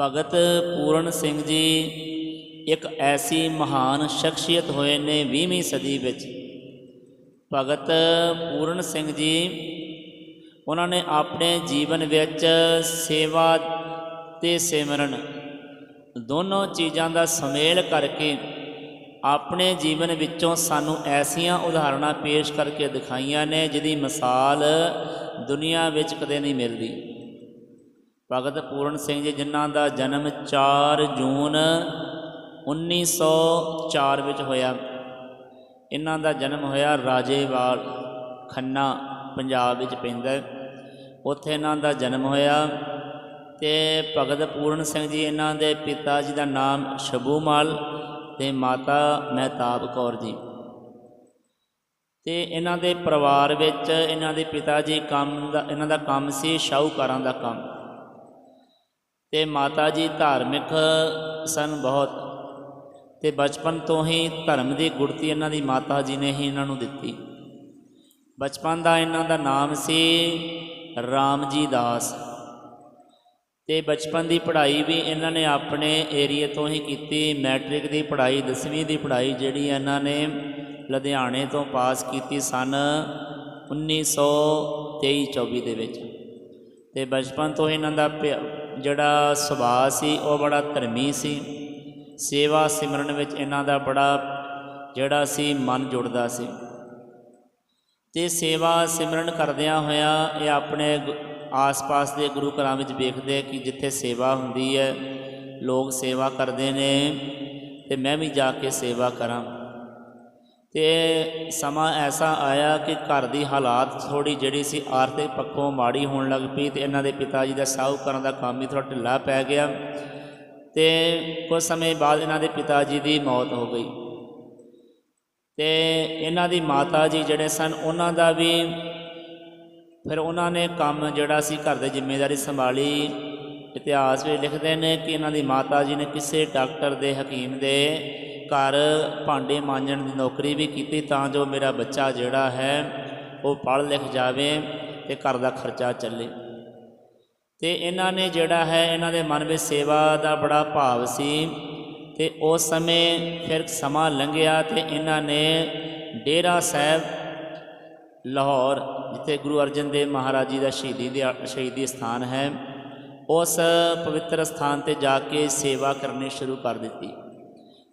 ਭਗਤ ਪੂਰਨ ਸਿੰਘ ਜੀ, ਇੱਕ ਐਸੀ ਮਹਾਨ ਸ਼ਖਸੀਅਤ ਹੋਏ ਨੇ 20ਵੀਂ ਸਦੀ ਵਿੱਚ। ਭਗਤ ਪੂਰਨ ਸਿੰਘ ਜੀ, ਉਹਨਾਂ ਨੇ ਆਪਣੇ ਜੀਵਨ ਵਿੱਚ ਸੇਵਾ ਤੇ ਸਿਮਰਨ ਦੋਨੋਂ ਚੀਜ਼ਾਂ ਦਾ ਸੁਮੇਲ ਕਰਕੇ ਆਪਣੇ ਜੀਵਨ ਵਿੱਚੋਂ ਸਾਨੂੰ ਐਸੀਆਂ ਉਦਾਹਰਣਾਂ ਪੇਸ਼ ਕਰਕੇ ਦਿਖਾਈਆਂ ਨੇ, ਜਿਹਦੀ ਮਿਸਾਲ ਦੁਨੀਆ ਵਿੱਚ ਕਦੇ ਨਹੀਂ ਮਿਲਦੀ। ਭਗਤ ਪੂਰਨ ਸਿੰਘ ਜੀ, ਜਿਨ੍ਹਾਂ ਦਾ ਜਨਮ 4 ਜੂਨ 1904 ਵਿੱਚ ਹੋਇਆ। ਇਹਨਾਂ ਦਾ ਜਨਮ ਹੋਇਆ ਰਾਜੇਵਾਲ ਖੰਨਾ, ਪੰਜਾਬ ਵਿੱਚ ਪੈਂਦਾ ਉੱਥੇ ਇਹਨਾਂ ਦਾ ਜਨਮ ਹੋਇਆ ਤੇ ਭਗਤ ਪੂਰਨ ਸਿੰਘ ਜੀ, ਇਹਨਾਂ ਦੇ ਪਿਤਾ ਜੀ ਦਾ ਨਾਮ ਸ਼ਬੂਮਾਲ ਤੇ ਮਾਤਾ ਮਹਿਤਾਬ ਕੌਰ ਜੀ। ਤੇ ਇਹਨਾਂ ਦੇ ਪਰਿਵਾਰ ਵਿੱਚ ਇਹਨਾਂ ਦੇ ਪਿਤਾ ਜੀ ਕੰਮ ਦਾ, ਇਹਨਾਂ ਦਾ ਕੰਮ ਸੀ ਸ਼ਾਹੂਕਾਰਾਂ ਦਾ ਕੰਮ। ਤੇ ਮਾਤਾ ਜੀ ਧਾਰਮਿਕ ਸਨ ਬਹੁਤ। ਤੇ ਬਚਪਨ ਤੋਂ ਹੀ ਧਰਮ ਦੀ ਗੁੜਤੀ ਇਹਨਾਂ ਦੀ ਮਾਤਾ ਜੀ ਨੇ ਹੀ ਇਹਨਾਂ ਨੂੰ ਦਿੱਤੀ। ਬਚਪਨ ਦਾ ਇਹਨਾਂ ਦਾ ਨਾਮ ਸੀ ਰਾਮਜੀ ਦਾਸ। ਤੇ ਬਚਪਨ ਦੀ ਪੜ੍ਹਾਈ ਵੀ ਇਹਨਾਂ ਨੇ ਆਪਣੇ ਏਰੀਏ ਤੋਂ ਹੀ ਕੀਤੀ। ਮੈਟ੍ਰਿਕ ਦੀ ਪੜ੍ਹਾਈ 10ਵੀਂ ਦੀ ਪੜ੍ਹਾਈ ਜਿਹੜੀ ਇਹਨਾਂ ਨੇ ਲੁਧਿਆਣੇ ਤੋਂ ਪਾਸ ਕੀਤੀ ਸਨ 1923-24 ਦੇ ਵਿੱਚ। ਤੇ ਬਚਪਨ ਤੋਂ ਇਹਨਾਂ ਦਾ ਪਿਆ- ਜਿਹੜਾ ਸੁਭਾਅ ਸੀ, ਉਹ ਬੜਾ ਧਰਮੀ ਸੀ। ਸੇਵਾ ਸਿਮਰਨ ਵਿੱਚ ਇਹਨਾਂ ਦਾ ਬੜਾ ਜਿਹੜਾ ਸੀ, ਮਨ ਜੁੜਦਾ ਸੀ। ਤੇ ਸੇਵਾ ਸਿਮਰਨ ਕਰਦਿਆਂ ਹੋਇਆਂ ਇਹ ਆਪਣੇ ਗੁ- ਆਸ-ਪਾਸ ਦੇ ਗੁਰੂ ਘਰਾਂ ਵਿੱਚ ਵੇਖਦੇ ਕਿ ਜਿੱਥੇ ਸੇਵਾ ਹੁੰਦੀ ਹੈ, ਲੋਕ ਸੇਵਾ ਕਰਦੇ ਨੇ, ਤੇ ਮੈਂ ਵੀ ਜਾ ਕੇ ਸੇਵਾ ਕਰਾਂ। ਤੇ ਸਮਾਂ ਐਸਾ ਆਇਆ ਕਿ ਘਰ ਦੀ ਹਾਲਾਤ ਥੋੜੀ ਜਿਹੜੀ ਸੀ ਆਰਥਿਕ ਪੱਖੋਂ ਮਾੜੀ ਹੋਣ ਲੱਗ ਪਈ ਤੇ ਇਹਨਾਂ ਦੇ ਪਿਤਾ ਜੀ ਦਾ ਸਾਹੂਕਾਰਾਂ ਦਾ ਕੰਮ ਹੀ ਥੋੜਾ ਢਿੱਲਾ ਪੈ ਗਿਆ ਤੇ ਕੁਝ ਸਮੇਂ ਬਾਅਦ ਇਹਨਾਂ ਦੇ ਪਿਤਾ ਜੀ ਦੀ ਮੌਤ ਹੋ ਗਈ। ਤੇ ਇਹਨਾਂ ਦੀ ਮਾਤਾ ਜੀ ਜਿਹੜੇ ਸਨ ਉਹਨਾਂ ਦਾ ਵੀ ਫਿਰ ਉਹਨਾਂ ਨੇ ਕੰਮ ਜਿਹੜਾ ਸੀ ਘਰ ਦੇ ਜ਼ਿੰਮੇਵਾਰੀ ਸੰਭਾਲੀ। ਇਤਿਹਾਸ ਵਿੱਚ ਲਿਖਦੇ ਨੇ ਕਿ ਇਹਨਾਂ ਦੀ ਮਾਤਾ ਜੀ ਨੇ ਕਿਸੇ ਡਾਕਟਰ ਦੇ, ਹਕੀਮ ਦੇ ਘਰ ਭਾਂਡੇ ਮਾਂਜਣ ਦੀ ਨੌਕਰੀ ਵੀ ਕੀਤੀ ਤਾਂ ਜੋ ਮੇਰਾ ਬੱਚਾ ਜਿਹੜਾ ਹੈ ਉਹ ਪੜ੍ਹ ਲਿਖ ਜਾਵੇ ਤੇ ਘਰ ਦਾ ਖਰਚਾ ਚੱਲੇ। ਤੇ ਇਹਨਾਂ ਨੇ ਜਿਹੜਾ ਹੈ ਇਹਨਾਂ ਦੇ ਮਨ ਵਿੱਚ ਸੇਵਾ ਦਾ ਬੜਾ ਭਾਵ ਸੀ ਤੇ ਉਸ ਸਮੇਂ ਫਿਰ ਸਮਾਂ ਲੰਘਿਆ ਤੇ ਇਹਨਾਂ ਨੇ ਡੇਰਾ ਸਾਹਿਬ, ਲਾਹੌਰ, ਜਿੱਥੇ ਗੁਰੂ ਅਰਜਨ ਦੇਵ ਮਹਾਰਾਜ ਜੀ ਦਾ ਸ਼ਹੀਦੀ ਦਿਹਾ ਸ਼ਹੀਦੀ ਸਥਾਨ ਹੈ, ਉਸ ਪਵਿੱਤਰ ਸਥਾਨ ਤੇ ਜਾ ਕੇ ਸੇਵਾ ਕਰਨੀ ਸ਼ੁਰੂ ਕਰ ਦਿੱਤੀ।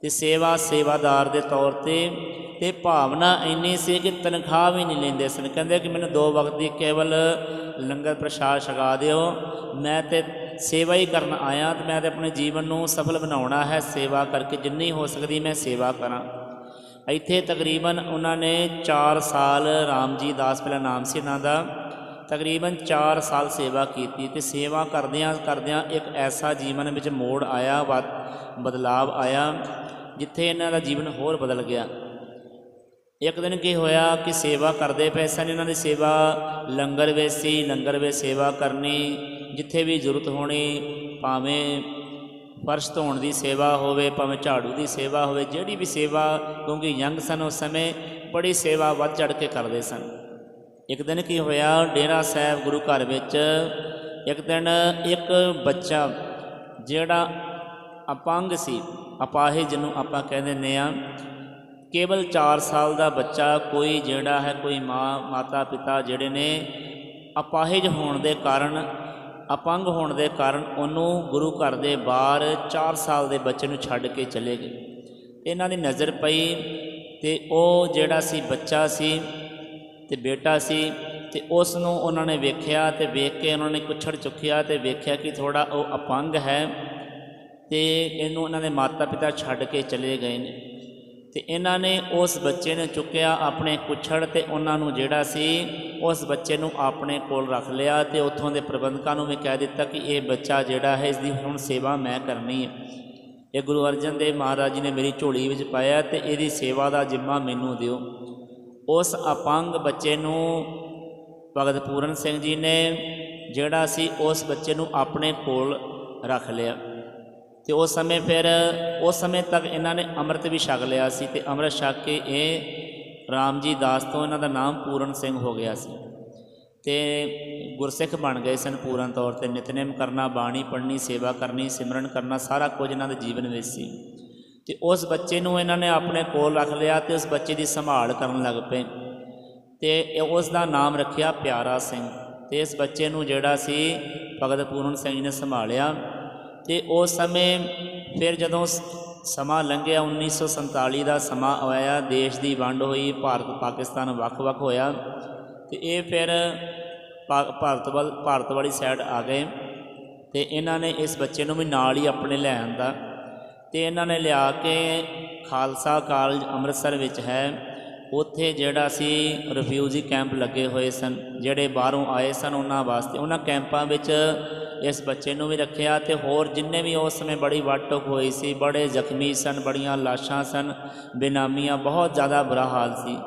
ਤੇ ਸੇਵਾ ਸੇਵਾਦਾਰ ਦੇ ਤੌਰ ਤੇ ਤੇ ਭਾਵਨਾ ਇੰਨੀ ਸੀ ਕਿ ਤਨਖਾਹ ਵੀ ਨਹੀਂ ਲੈਂਦੇ ਸਨ। ਕਹਿੰਦੇ ਕਿ ਮੈਨੂੰ ਦੋ ਵਕਤ ਦੀ ਕੇਵਲ ਲੰਗਰ ਪ੍ਰਸ਼ਾਦ ਛਕਾ ਦਿਓ। ਮੈਂ ਤੇ ਸੇਵਾ ਹੀ ਕਰਨ ਆਇਆ ਤੇ ਮੈਂ ਤੇ ਆਪਣੇ ਜੀਵਨ ਨੂੰ ਸਫਲ ਬਣਾਉਣਾ ਹੈ। ਸੇਵਾ ਕਰਕੇ ਜਿੰਨੀ ਹੋ ਸਕਦੀ ਮੈਂ ਸੇਵਾ ਕਰਾਂ। ਇੱਥੇ ਤਕਰੀਬਨ ਉਹਨਾਂ ਨੇ 4 ਸਾਲ ਰਾਮਜੀ ਦਾਸ ਪਹਿਲਾ ਨਾਮ ਸੀ ਇਹਨਾਂ ਦਾ। ਤਕਰੀਬਨ 4 ਸਾਲ ਸੇਵਾ ਕੀਤੀ ਤੇ ਸੇਵਾ ਕਰਦਿਆਂ ਕਰਦਿਆਂ ਇੱਕ ਐਸਾ ਜੀਵਨ ਵਿੱਚ ਮੋੜ ਆਇਆ ਵਾ- ਬਦਲਾਵ ਆਇਆ। ਜਿੱਥੇ ਇਹਨਾਂ ਦਾ ਜੀਵਨ ਹੋਰ ਬਦਲ ਗਿਆ। ਇੱਕ ਦਿਨ ਕੀ ਹੋਇਆ ਕਿ ਸੇਵਾ ਕਰਦੇ ਪਏ ਸਨ। ਇਹਨਾਂ ਦੀ ਸੇਵਾ ਲੰਗਰ ਵਿੱਚ ਸੀ। ਲੰਗਰ ਵਿੱਚ ਸੇਵਾ ਕਰਨੀ, ਜਿੱਥੇ ਵੀ ਜ਼ਰੂਰਤ ਹੋਣੀ, ਭਾਵੇਂ ਫਰਸ਼ ਧੋਣ ਦੀ ਸੇਵਾ ਹੋਵੇ, ਭਾਵੇਂ ਝਾੜੂ ਦੀ ਸੇਵਾ ਹੋਵੇ, ਜਿਹੜੀ ਵੀ ਸੇਵਾ ਕਿਉਂਕਿ ਯੰਗ ਸਨ ਉਸ ਸਮੇਂ, ਬੜੀ ਸੇਵਾ ਵੱਧ ਚੜ ਕੇ ਕਰਦੇ ਸਨ। ਇੱਕ ਦਿਨ ਕੀ ਹੋਇਆ, ਡੇਰਾ ਸਾਹਿਬ ਗੁਰੂ ਘਰ ਵਿੱਚ ਇੱਕ ਦਿਨ ਇੱਕ ਬੱਚਾ ਜਿਹੜਾ ਅਪੰਗ ਸੀ ਅਪਾਹਿਜ ਜਿਹਨੂੰ ਆਪਾਂ ਕਹਿ ਦਿੰਦੇ ਆ, ਕੇਵਲ 4 ਸਾਲ ਦਾ ਬੱਚਾ ਕੋਈ ਜਿਹੜਾ ਹੈ, ਕੋਈ ਮਾਂ, ਮਾਤਾ, ਪਿਤਾ ਜਿਹੜੇ ਨੇ ਅਪਾਹਿਜ ਹੋਣ ਦੇ ਕਾਰਨ, ਅਪੰਗ ਹੋਣ ਦੇ ਕਾਰਨ ਉਹਨੂੰ ਗੁਰੂ ਘਰ ਦੇ ਬਾਹਰ 4 ਸਾਲ ਦੇ ਬੱਚੇ ਨੂੰ ਛੱਡ ਕੇ ਚਲੇ ਗਏ। ਇਹਨਾਂ ਦੀ ਨਜ਼ਰ ਪਈ ਤੇ ਉਹ ਜਿਹੜਾ ਸੀ ਬੱਚਾ ਸੀ ਤੇ ਬੇਟਾ ਸੀ ਤੇ ਉਸ ਨੂੰ ਉਹਨਾਂ ਨੇ ਵੇਖਿਆ ਤੇ ਵੇਖ ਕੇ ਉਹਨਾਂ ਨੇ ਕੁਛੜ ਚੁੱਕਿਆ ਤੇ ਵੇਖਿਆ ਕਿ ਥੋੜਾ ਉਹ ਅਪੰਗ ਹੈ। ਤੇ ਇਹਨੂੰ ਉਹਨਾਂ ਦੇ ਮਾਤਾ ਪਿਤਾ ਛੱਡ ਕੇ ਚਲੇ ਗਏ ਨੇ। ਤੇ ਇਹਨਾਂ ਨੇ ਉਸ ਬੱਚੇ ਨੇ ਚੁੱਕਿਆ ਆਪਣੇ ਕੁਛੜ ਤੇ ਉਹਨਾਂ ਨੂੰ ਜਿਹੜਾ ਸੀ, ਉਸ ਬੱਚੇ ਨੂੰ ਆਪਣੇ ਕੋਲ ਰੱਖ ਲਿਆ ਤੇ ਉੱਥੋਂ ਦੇ ਪ੍ਰਬੰਧਕਾਂ ਨੂੰ ਵੀ ਕਹਿ ਦਿੱਤਾ ਕਿ ਇਹ ਬੱਚਾ ਜਿਹੜਾ ਹੈ, ਇਸ ਦੀ ਹੁਣ ਸੇਵਾ ਮੈਂ ਕਰਨੀ ਹੈ। ਇਹ ਗੁਰੂ ਅਰਜਨ ਦੇਵ ਮਹਾਰਾਜ ਜੀ ਨੇ ਮੇਰੀ ਝੋਲੀ ਵਿੱਚ ਪਾਇਆ ਤੇ ਇਹਦੀ ਸੇਵਾ ਦਾ ਜਿੰਮਾ ਮੈਨੂੰ ਦਿਓ। ਉਸ ਅਪੰਗ ਬੱਚੇ ਨੂੰ ਭਗਤ ਪੂਰਨ ਸਿੰਘ ਜੀ ਨੇ ਜਿਹੜਾ ਸੀ, ਉਸ ਬੱਚੇ ਨੂੰ ਆਪਣੇ ਕੋਲ ਰੱਖ ਲਿਆ। ਤੇ ਉਸ ਸਮੇਂ ਫਿਰ, ਉਸ ਸਮੇਂ ਤੱਕ ਇਹਨਾਂ ਨੇ ਅੰਮ੍ਰਿਤ ਵੀ ਛਕ ਲਿਆ ਸੀ ਤੇ ਅੰਮ੍ਰਿਤ ਛਕ ਕੇ ਇਹ ਰਾਮ ਜੀ ਦਾਸ ਤੋਂ ਇਹਨਾਂ ਦਾ ਨਾਮ ਪੂਰਨ ਸਿੰਘ ਹੋ ਗਿਆ ਸੀ। ਤੇ ਗੁਰਸਿੱਖ ਬਣ ਗਏ ਸਨ ਪੂਰਨ ਤੌਰ ਤੇ, ਨਿਤਨੇਮ ਕਰਨਾ, ਬਾਣੀ ਪੜ੍ਹਨੀ, ਸੇਵਾ ਕਰਨੀ, ਸਿਮਰਨ ਕਰਨਾ, ਸਾਰਾ ਕੁਝ ਇਹਨਾਂ ਦੇ ਜੀਵਨ ਵਿੱਚ ਸੀ। ਤੇ ਉਸ ਬੱਚੇ ਨੂੰ ਇਹਨਾਂ ਨੇ ਆਪਣੇ ਕੋਲ ਰੱਖ ਲਿਆ ਤੇ ਉਸ ਬੱਚੇ ਦੀ ਸੰਭਾਲ ਕਰਨ ਲੱਗ ਪਏ। ਤੇ ਉਸ ਦਾ ਨਾਮ ਰੱਖਿਆ ਪਿਆਰਾ ਸਿੰਘ। ਤੇ ਇਸ ਬੱਚੇ ਨੂੰ ਜਿਹੜਾ ਸੀ ਭਗਤ ਪੂਰਨ ਸਿੰਘ ਜੀ ਨੇ ਸੰਭਾਲਿਆ। ਤੇ ਉਸ ਸਮੇਂ ਫਿਰ ਜਦੋਂ ਸ- ਸਮਾਂ ਲੰਘਿਆ 1947 ਦਾ ਸਮਾਂ ਆਇਆ, ਦੇਸ਼ ਦੀ ਵੰਡ ਹੋਈ, ਭਾਰਤ, ਪਾਕਿਸਤਾਨ ਵੱਖ-ਵੱਖ ਹੋਇਆ ਤੇ ਇਹ ਫਿਰ ਭਾ- ਭਾਰਤ ਵੱਲ, ਭਾਰਤ ਵਾਲੀ ਸਾਈਡ ਆ ਗਏ ਤੇ ਇਹਨਾਂ ਨੇ ਇਸ ਬੱਚੇ ਨੂੰ ਵੀ ਨਾਲ ਹੀ ਆਪਣੇ ਲੈ ਆਂਦਾ ਤੇ ਇਹਨਾਂ ਨੇ ਲਿਆ ਕੇ ਖਾਲਸਾ ਕਾਲਜ ਅੰਮ੍ਰਿਤਸਰ ਵਿੱਚ ਹੈ। ਉੱਥੇ ਜਿਹੜਾ ਸੀ ਰਿਫਿਊਜੀ ਕੈਂਪ ਲੱਗੇ ਹੋਏ ਸਨ, ਜਿਹੜੇ ਬਾਹਰੋਂ ਆਏ ਸਨ ਉਹਨਾਂ ਵਾਸਤੇ। ਉਹਨਾਂ ਕੈਂਪਾਂ ਵਿੱਚ ਇਸ ਬੱਚੇ ਨੂੰ ਵੀ ਰੱਖਿਆ ਤੇ ਹੋਰ ਜਿੰਨੇ ਵੀ ਉਸ ਸਮੇਂ ਬੜੀ ਵਾਟਕ ਹੋਈ ਸੀ, ਬੜੇ ਜ਼ਖਮੀ ਸਨ, ਬੜੀਆਂ ਲਾਸ਼ਾਂ ਸਨ, ਬੇਨਾਮੀਆਂ, ਬਹੁਤ ਜ਼ਿਆਦਾ ਬੁਰਾ ਹਾਲ ਸੀ।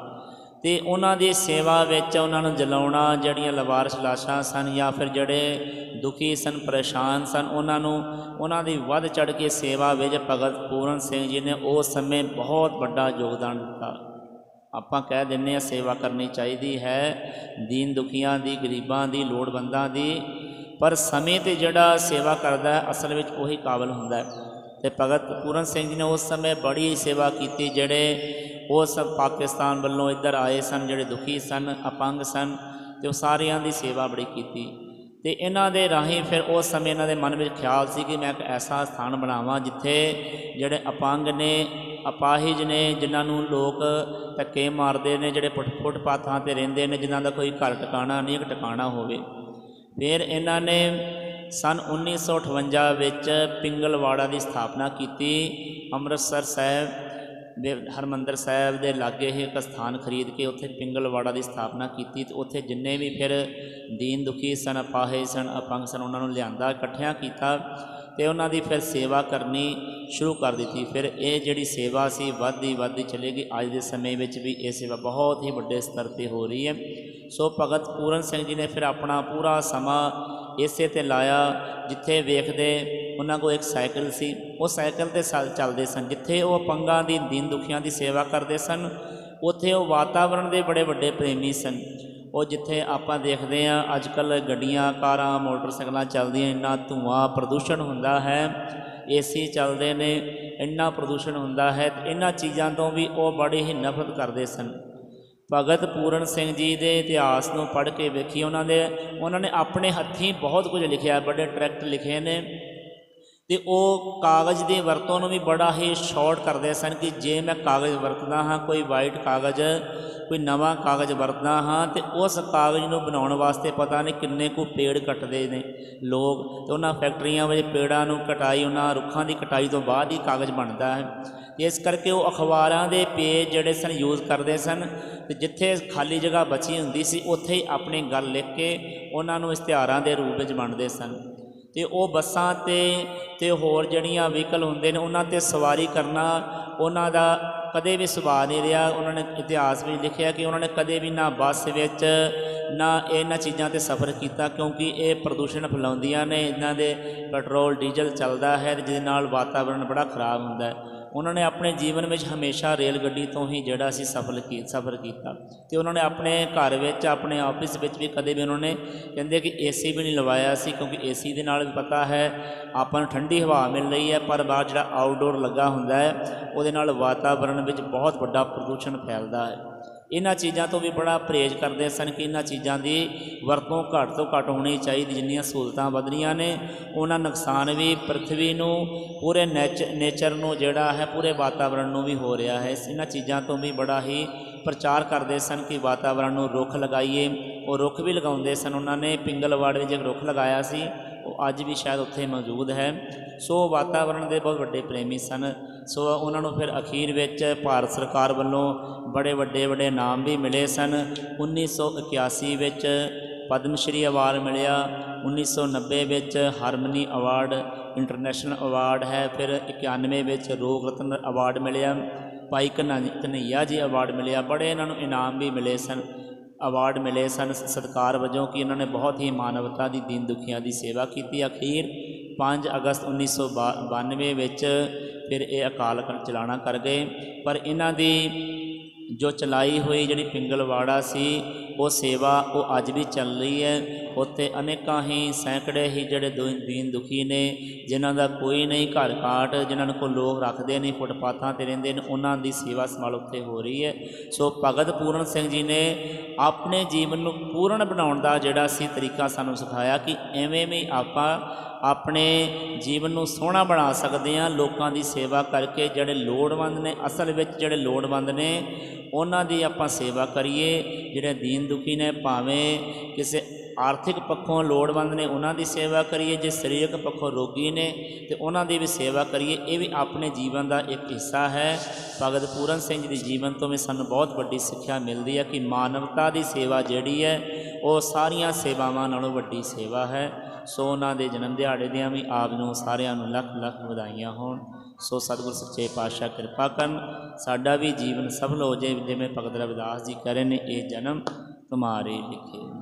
ਤੇ ਉਹਨਾਂ ਦੀ ਸੇਵਾ ਵਿੱਚ ਉਹਨਾਂ ਨੂੰ ਜਲਾਉਣਾ, ਜਿਹੜੀਆਂ ਲਵਾਰਸ ਲਾਸ਼ਾਂ ਸਨ ਜਾਂ ਫਿਰ ਜਿਹੜੇ ਦੁਖੀ ਸਨ, ਪਰੇਸ਼ਾਨ ਸਨ, ਉਹਨਾਂ ਨੂੰ ਉਹਨਾਂ ਦੀ ਵੱਧ ਚੜ ਕੇ ਸੇਵਾ ਵਿੱਚ ਭਗਤ ਪੂਰਨ ਸਿੰਘ ਜੀ ਨੇ ਉਸ ਸਮੇਂ ਬਹੁਤ ਵੱਡਾ ਯੋਗਦਾਨ ਦਿੱਤਾ। ਆਪਾਂ ਕਹਿ ਦਿੰਨੇ ਆ ਸੇਵਾ ਕਰਨੀ ਚਾਹੀਦੀ ਹੈ, ਦੀਨ ਦੁਖੀਆਂ ਦੀ, ਗਰੀਬਾਂ ਦੀ, ਲੋੜਵੰਦਾਂ ਦੀ, ਪਰ ਸਮੇਂ ਤੇ ਜਿਹੜਾ ਸੇਵਾ ਕਰਦਾ ਹੈ, ਅਸਲ ਵਿੱਚ ਉਹੀ ਕਾਬਲ ਹੁੰਦਾ ਹੈ। ਤੇ ਭਗਤ ਪੂਰਨ ਸਿੰਘ ਜੀ ਨੇ ਉਸ ਸਮੇਂ ਬੜੀ ਸੇਵਾ ਕੀਤੀ, ਜਿਹੜੇ ਉਹ ਸਭ ਪਾਕਿਸਤਾਨ ਵੱਲੋਂ ਇੱਧਰ ਆਏ ਸਨ, ਜਿਹੜੇ ਦੁਖੀ ਸਨ, ਅਪੰਗ ਸਨ, ਤੇ ਉਹ ਸਾਰਿਆਂ ਦੀ ਸੇਵਾ ਬੜੀ ਕੀਤੀ। ਤੇ ਇਹਨਾਂ ਦੇ ਰਾਹੀਂ ਫਿਰ ਉਸ ਸਮੇਂ ਇਹਨਾਂ ਦੇ ਮਨ ਵਿੱਚ ਖਿਆਲ ਸੀ ਕਿ ਮੈਂ ਇੱਕ ਐਸਾ ਸਥਾਨ ਬਣਾਵਾਂ ਜਿੱਥੇ ਜਿਹੜੇ ਅਪੰਗ ਨੇ, ਅਪਾਹਿਜ ਨੇ, ਜਿਨ੍ਹਾਂ ਨੂੰ ਲੋਕ ਧੱਕੇ ਮਾਰਦੇ ਨੇ, ਜਿਹੜੇ ਫੁੱਟ ਪਾਥਾਂ ਤੇ ਰਹਿੰਦੇ ਨੇ, ਜਿਨ੍ਹਾਂ ਦਾ ਕੋਈ ਘਰ ਟਿਕਾਣਾ ਨਹੀਂ, ਇੱਕ ਟਿਕਾਣਾ ਹੋਵੇ। ਫਿਰ ਇਹਨਾਂ ਨੇ ਸਨ 1958 ਵਿੱਚ ਪਿੰਗਲਵਾੜਾ ਦੀ ਸਥਾਪਨਾ ਕੀਤੀ। ਅੰਮ੍ਰਿਤਸਰ ਸਾਹਿਬ ਦੇ ਹਰਮੰਦਰ ਸਾਹਿਬ ਦੇ ਲਾਗੇ ਹੀ ਇੱਕ ਸਥਾਨ ਖਰੀਦ ਕੇ ਉੱਥੇ ਪਿੰਗਲਵਾੜਾ ਦੀ ਸਥਾਪਨਾ ਕੀਤੀ ਤੇ ਉੱਥੇ ਜਿੰਨੇ ਵੀ ਫਿਰ ਦੀਨ ਦੁਖੀ ਸਨ ਅਪਾਹੇ ਸਨ, ਅਪੰਗ ਸਨ, ਉਹਨਾਂ ਨੂੰ ਲਿਆਂਦਾ, ਇਕੱਠਿਆਂ ਕੀਤਾ ਤੇ ਉਹਨਾਂ ਦੀ ਫਿਰ ਸੇਵਾ ਕਰਨੀ ਸ਼ੁਰੂ ਕਰ ਦਿੱਤੀ। ਫਿਰ ਇਹ ਜਿਹੜੀ ਸੇਵਾ ਸੀ ਵੱਧਦੀ ਵੱਧਦੀ ਚਲੇਗੀ। ਅੱਜ ਦੇ ਸਮੇਂ ਵਿੱਚ ਵੀ ਇਹ ਸੇਵਾ ਬਹੁਤ ਹੀ ਵੱਡੇ ਸਤਰ ਤੇ ਹੋ ਰਹੀ ਹੈ। ਸੋ ਭਗਤ ਪੂਰਨ ਸਿੰਘ ਜੀ ਨੇ ਫਿਰ ਆਪਣਾ ਪੂਰਾ ਸਮਾਂ ਇਸੇ ਤੇ ਲਾਇਆ, ਜਿੱਥੇ ਵੇਖਦੇ ਉਹਨਾਂ ਕੋਲ ਇੱਕ ਸਾਈਕਲ ਸੀ। ਉਹ ਸਾਈਕਲ ਤੇ ਸਲ- ਚੱਲਦੇ ਸਨ। ਜਿੱਥੇ ਉਹ ਪੰਗਾਂ ਦੀ, ਦੀਨ ਦੁਖੀਆਂ ਦੀ ਸੇਵਾ ਕਰਦੇ ਸਨ, ਉੱਥੇ ਉਹ ਵਾਤਾਵਰਣ ਦੇ ਬੜੇ ਵੱਡੇ ਪ੍ਰੇਮੀ ਸਨ। ਉਹ ਜਿੱਥੇ ਆਪਾਂ ਦੇਖਦੇ ਹਾਂ ਅੱਜ ਕੱਲ ਗੱਡੀਆਂ, ਕਾਰਾਂ, ਮੋਟਰਸਾਈਕਲਾਂ ਚੱਲਦੀਆਂ, ਇੰਨਾ ਧੂਆਂ ਪ੍ਰਦੂਸ਼ਣ ਹੁੰਦਾ ਹੈ। ਏਸੀ ਚੱਲਦੇ ਨੇ, ਇੰਨਾ ਪ੍ਰਦੂਸ਼ਣ ਹੁੰਦਾ ਹੈ। ਇਹਨਾਂ ਚੀਜ਼ਾਂ ਤੋਂ ਵੀ ਉਹ ਬੜੀ ਹੀ ਨਫ਼ਰਤ ਕਰਦੇ ਸਨ। ਭਗਤ ਪੂਰਨ ਸਿੰਘ ਜੀ ਦੇ ਇਤਿਹਾਸ ਨੂੰ ਪੜ੍ਹ ਕੇ ਵੇਖੀ ਉਹਨਾਂ ਦੇ, ਉਹਨਾਂ ਨੇ ਆਪਣੇ ਹੱਥੀਂ ਬਹੁਤ ਕੁਝ ਲਿਖਿਆ, ਬੜੇ ਟਰੈਕਟ ਲਿਖੇ ਨੇ। ਤੇ ਉਹ ਕਾਗਜ਼ ਦੀ ਵਰਤੋਂ ਨੂੰ ਵੀ ਬੜਾ ਹੀ ਸ਼ਾਰਟ ਕਰਦੇ ਸਨ ਕਿ ਜੇ ਮੈਂ ਕਾਗਜ਼ ਵਰਤਦਾ ਹਾਂ, ਕੋਈ ਵਾਈਟ ਕਾਗਜ਼, ਕੋਈ ਨਵਾਂ ਕਾਗਜ਼ ਵਰਤਦਾ ਹਾਂ ਤੇ ਉਸ ਕਾਗਜ਼ ਨੂੰ ਬਣਾਉਣ ਵਾਸਤੇ ਪਤਾ ਨਹੀਂ ਕਿੰਨੇ ਕੁ ਪੇੜ ਕੱਟਦੇ ਨੇ ਲੋਕ ਤੇ ਉਹਨਾਂ ਫੈਕਟਰੀਆਂ ਵਿੱਚ ਪੇੜਾਂ ਨੂੰ ਕਟਾਈ, ਉਹਨਾਂ ਰੁੱਖਾਂ ਦੀ ਕਟਾਈ ਤੋਂ ਬਾਅਦ ਹੀ ਕਾਗਜ਼ ਬਣਦਾ ਹੈ। ਤੇ ਇਸ ਕਰਕੇ ਉਹ ਅਖਬਾਰਾਂ ਦੇ ਪੇਜ ਜਿਹੜੇ ਸਨ ਯੂਜ਼ ਕਰਦੇ ਸਨ ਤੇ ਜਿੱਥੇ ਖਾਲੀ ਜਗ੍ਹਾ ਬਚੀ ਹੁੰਦੀ ਸੀ, ਉੱਥੇ ਹੀ ਆਪਣੀ ਗੱਲ ਲਿਖ ਕੇ ਉਹਨਾਂ ਨੂੰ ਇਸ਼ਤਿਹਾਰਾਂ ਦੇ ਰੂਪ ਵਿੱਚ ਵੰਡਦੇ ਸਨ। ਤੇ ਉਹ ਬੱਸਾਂ ਤੇ ਤੇ ਹੋਰ ਜਿਹੜੀਆਂ ਵਹੀਕਲ ਹੁੰਦੇ ਨੇ, ਉਹਨਾਂ ਤੇ ਸਵਾਰੀ ਕਰਨਾ ਉਹਨਾਂ ਦਾ ਕਦੇ ਵੀ ਸੁਭਾਅ ਨਹੀਂ ਰਿਹਾ। ਉਹਨਾਂ ਨੇ ਇਤਿਹਾਸ ਵਿੱਚ ਲਿਖਿਆ ਕਿ ਉਹਨਾਂ ਨੇ ਕਦੇ ਵੀ ਨਾ ਬੱਸ ਵਿੱਚ ਨਾ ਇਹਨਾਂ ਚੀਜ਼ਾਂ ਤੇ ਸਫ਼ਰ ਕੀਤਾ ਕਿਉਂਕਿ ਇਹ ਪ੍ਰਦੂਸ਼ਣ ਫੈਲਾਉਂਦੀਆਂ ਨੇ, ਇਹਨਾਂ ਦੇ ਪੈਟਰੋਲ, ਡੀਜ਼ਲ ਚੱਲਦਾ ਹੈ ਜਿਹਦੇ ਨਾਲ ਵਾਤਾਵਰਣ ਬੜਾ ਖਰਾਬ ਹੁੰਦਾ ਹੈ। ਉਹਨਾਂ ਨੇ ਆਪਣੇ ਜੀਵਨ ਵਿੱਚ ਹਮੇਸ਼ਾ ਰੇਲ ਗੱਡੀ ਤੋਂ ਹੀ ਜਿਹੜਾ ਸੀ ਸਫਲ ਕੀ, ਸਫ਼ਰ ਕੀਤਾ ਤੇ ਉਹਨਾਂ ਨੇ ਆਪਣੇ ਘਰ ਵਿੱਚ, ਆਪਣੇ ਆਫਿਸ ਵਿੱਚ ਵੀ ਕਦੇ ਵੀ ਉਹਨਾਂ ਨੇ ਕਹਿੰਦੇ ਕਿ ਏਸੀ ਵੀ ਨਹੀਂ ਲਵਾਇਆ ਸੀ ਕਿਉਂਕਿ ਏਸੀ ਦੇ ਨਾਲ ਵੀ ਪਤਾ ਹੈ ਆਪਾਂ ਨੂੰ ਠੰਡੀ ਹਵਾ ਮਿਲ ਰਹੀ ਹੈ, ਪਰ ਬਾਹਰ ਜਿਹੜਾ ਆਊਟਡੋਰ ਲੱਗਾ ਹੁੰਦਾ ਹੈ, ਉਹਦੇ ਨਾਲ ਵਾਤਾਵਰਣ ਵਿੱਚ ਬਹੁਤ ਵੱਡਾ ਪ੍ਰਦੂਸ਼ਣ ਫੈਲਦਾ ਹੈ। ਇਹਨਾਂ ਚੀਜ਼ਾਂ ਤੋਂ ਵੀ ਬੜਾ ਪਰਹੇਜ਼ ਕਰਦੇ ਸਨ ਕਿ ਇਹਨਾਂ ਚੀਜ਼ਾਂ ਦੀ ਵਰਤੋਂ ਘੱਟ ਤੋਂ ਘੱਟ ਹੋਣੀ ਚਾਹੀਦੀ, ਜਿੰਨੀਆਂ ਸਹੂਲਤਾਂ ਵਧ ਰਹੀਆਂ ਨੇ। ਉਹਨਾਂ ਨੁਕਸਾਨ ਵੀ ਪ੍ਰithvi ਨੂੰ, ਪੂਰੇ ਨੇਚ, ਨੇਚਰ ਨੂੰ ਜਿਹੜਾ ਹੈ, ਪੂਰੇ ਵਾਤਾਵਰਣ ਨੂੰ ਵੀ ਹੋ ਰਿਹਾ ਹੈ। ਇਹਨਾਂ ਚੀਜ਼ਾਂ ਤੋਂ ਵੀ ਬੜਾ ਹੀ ਪ੍ਰਚਾਰ ਕਰਦੇ ਸਨ ਕਿ ਵਾਤਾਵਰਣ ਨੂੰ ਰੁੱਖ ਲਗਾਈਏ। ਉਹ ਰੁੱਖ ਵੀ ਲਗਾਉਂਦੇ ਸਨ ਉਹਨਾਂ ਨੇ। ਪਿੰਗਲਵਾੜ ਵਿੱਚ ਇੱਕ ਰੁੱਖ ਲਗਾਇਆ ਸੀ। ਉਹ ਅੱਜ ਵੀ ਸ਼ਾਇਦ ਉੱਥੇ ਮੌਜੂਦ ਹੈ। ਸੋ ਵਾਤਾਵਰਣ ਦੇ ਬਹੁਤ ਵੱਡੇ ਪ੍ਰੇਮੀ ਸਨ। ਸੋ ਉਹਨਾਂ ਨੂੰ ਫਿਰ ਅਖੀਰ ਵਿੱਚ ਭਾਰਤ ਸਰਕਾਰ ਵੱਲੋਂ ਬੜੇ ਵੱਡੇ ਵੱਡੇ ਨਾਮ ਵੀ ਮਿਲੇ ਸਨ। 1981 ਵਿੱਚ ਪਦਮ ਸ਼੍ਰੀ ਅਵਾਰਡ ਮਿਲਿਆ। 1990 ਵਿੱਚ ਹਾਰਮਨੀ ਅਵਾਰਡ, ਇੰਟਰਨੈਸ਼ਨਲ ਅਵਾਰਡ ਹੈ। ਫਿਰ 91 ਵਿੱਚ ਰੋਗ ਰਤਨ ਅਵਾਰਡ ਮਿਲਿਆ। ਭਾਈ ਕਨ੍ਹਾ- ਕਨ੍ਹਈਆ ਜੀ ਅਵਾਰਡ ਮਿਲਿਆ। ਬੜੇ ਇਹਨਾਂ ਨੂੰ ਇਨਾਮ ਵੀ ਮਿਲੇ ਸਨ। ਅਵਾਰਡ ਮਿਲੇ ਸਨ ਸਤਿਕਾਰ ਵਜੋਂ ਕਿ ਇਹਨਾਂ ਨੇ ਬਹੁਤ ਹੀ ਮਾਨਵਤਾ ਦੀ ਦੀਨ ਦੁਖੀਆਂ ਦੀ ਸੇਵਾ ਕੀਤੀ। ਅਖੀਰ 5 ਅਗਸਤ 1992 ਵਿੱਚ ਫਿਰ ਇਹ ਅਕਾਲ ਕ- ਚਲਾਣਾ ਕਰ ਗਏ। ਪਰ ਇਹਨਾਂ ਦੀ ਜੋ ਚਲਾਈ ਹੋਈ ਜਿਹੜੀ ਪਿੰਗਲਵਾੜਾ ਸੀ, ਉਹ ਸੇਵਾ ਉਹ ਅੱਜ ਵੀ ਚੱਲ ਰਹੀ ਹੈ। ਉੱਥੇ ਅਨੇਕਾਂ ਹੀ ਸੈਂਕੜੇ ਹੀ ਜਿਹੜੇ ਦੁ- ਦੀਨ ਦੁਖੀ ਨੇ, ਜਿਨ੍ਹਾਂ ਦਾ ਕੋਈ ਨਹੀਂ ਘਰ ਕਾਟ, ਜਿਨ੍ਹਾਂ ਨੂੰ ਕੋਈ ਲੋਕ ਰੱਖਦੇ ਨਹੀਂ, ਫੁੱਟਪਾਥਾਂ ਤੇ ਰਹਿੰਦੇ ਨੇ, ਉਹਨਾਂ ਦੀ ਸੇਵਾ ਸੰਭਾਲ ਉੱਥੇ ਹੋ ਰਹੀ ਹੈ। ਸੋ ਭਗਤ ਪੂਰਨ ਸਿੰਘ ਜੀ ਨੇ ਆਪਣੇ ਜੀਵਨ ਨੂੰ ਪੂਰਨ ਬਣਾਉਣ ਦਾ ਜਿਹੜਾ ਸੀ ਤਰੀਕਾ ਸਾਨੂੰ ਸਿਖਾਇਆ ਕਿ ਐਵੇਂ ਵੀ ਆਪਾਂ ਆਪਣੇ ਜੀਵਨ ਨੂੰ ਸੋਹਣਾ ਬਣਾ ਸਕਦੇ ਹਾਂ, ਲੋਕਾਂ ਦੀ ਸੇਵਾ ਕਰਕੇ ਜਿਹੜੇ ਲੋੜਵੰਦ ਨੇ, ਅਸਲ ਵਿੱਚ ਜਿਹੜੇ ਲੋੜਵੰਦ ਨੇ, ਉਹਨਾਂ ਦੀ ਆਪਾਂ ਸੇਵਾ ਕਰੀਏ। ਜਿਹੜੇ ਦੀਨ ਦੁਖੀ ਨੇ, ਭਾਵੇਂ ਕਿਸੇ ਆਰਥਿਕ ਪੱਖੋਂ ਲੋੜਵੰਦ ਨੇ ਉਹਨਾਂ ਦੀ ਸੇਵਾ ਕਰੀਏ ਜੇ ਸਰੀਰਕ ਪੱਖੋਂ ਰੋਗੀ ਨੇ, ਤੇ ਉਹਨਾਂ ਦੀ ਵੀ ਸੇਵਾ ਕਰੀਏ, ਇਹ ਵੀ ਆਪਣੇ ਜੀਵਨ ਦਾ ਇੱਕ ਹਿੱਸਾ ਹੈ। ਭਗਤ ਪੂਰਨ ਸਿੰਘ ਜੀ ਦੇ ਜੀਵਨ ਤੋਂ ਵੀ ਸਾਨੂੰ ਬਹੁਤ ਵੱਡੀ ਸਿੱਖਿਆ ਮਿਲਦੀ ਹੈ ਕਿ ਮਾਨਵਤਾ ਦੀ ਸੇਵਾ ਜਿਹੜੀ ਹੈ, ਉਹ ਸਾਰੀਆਂ ਸੇਵਾਵਾਂ ਨਾਲੋਂ ਵੱਡੀ ਸੇਵਾ ਹੈ। ਸੋ ਉਹਨਾਂ ਦੇ ਜਨਮ ਦਿਹਾੜੇ ਦੀਆਂ ਵੀ ਆਪ ਨੂੰ ਸਾਰਿਆਂ ਨੂੰ ਲੱਖ ਲੱਖ ਵਧਾਈਆਂ ਹੋਣ। ਸੋ ਸਤਿਗੁਰ ਸੱਚੇ ਪਾਤਸ਼ਾਹ ਕਿਰਪਾ ਕਰਨ। ਸਾਡਾ ਵੀ ਜੀਵਨ ਸਫਲ ਹੋ ਜਾਏ, ਜਿਵੇਂ ਭਗਤ ਰਵਿਦਾਸ ਜੀ ਕਹਿ ਰਹੇ ਨੇ, ਇਹ ਜਨਮ ਤੁਮਾਰੇ ਲਿਖੇ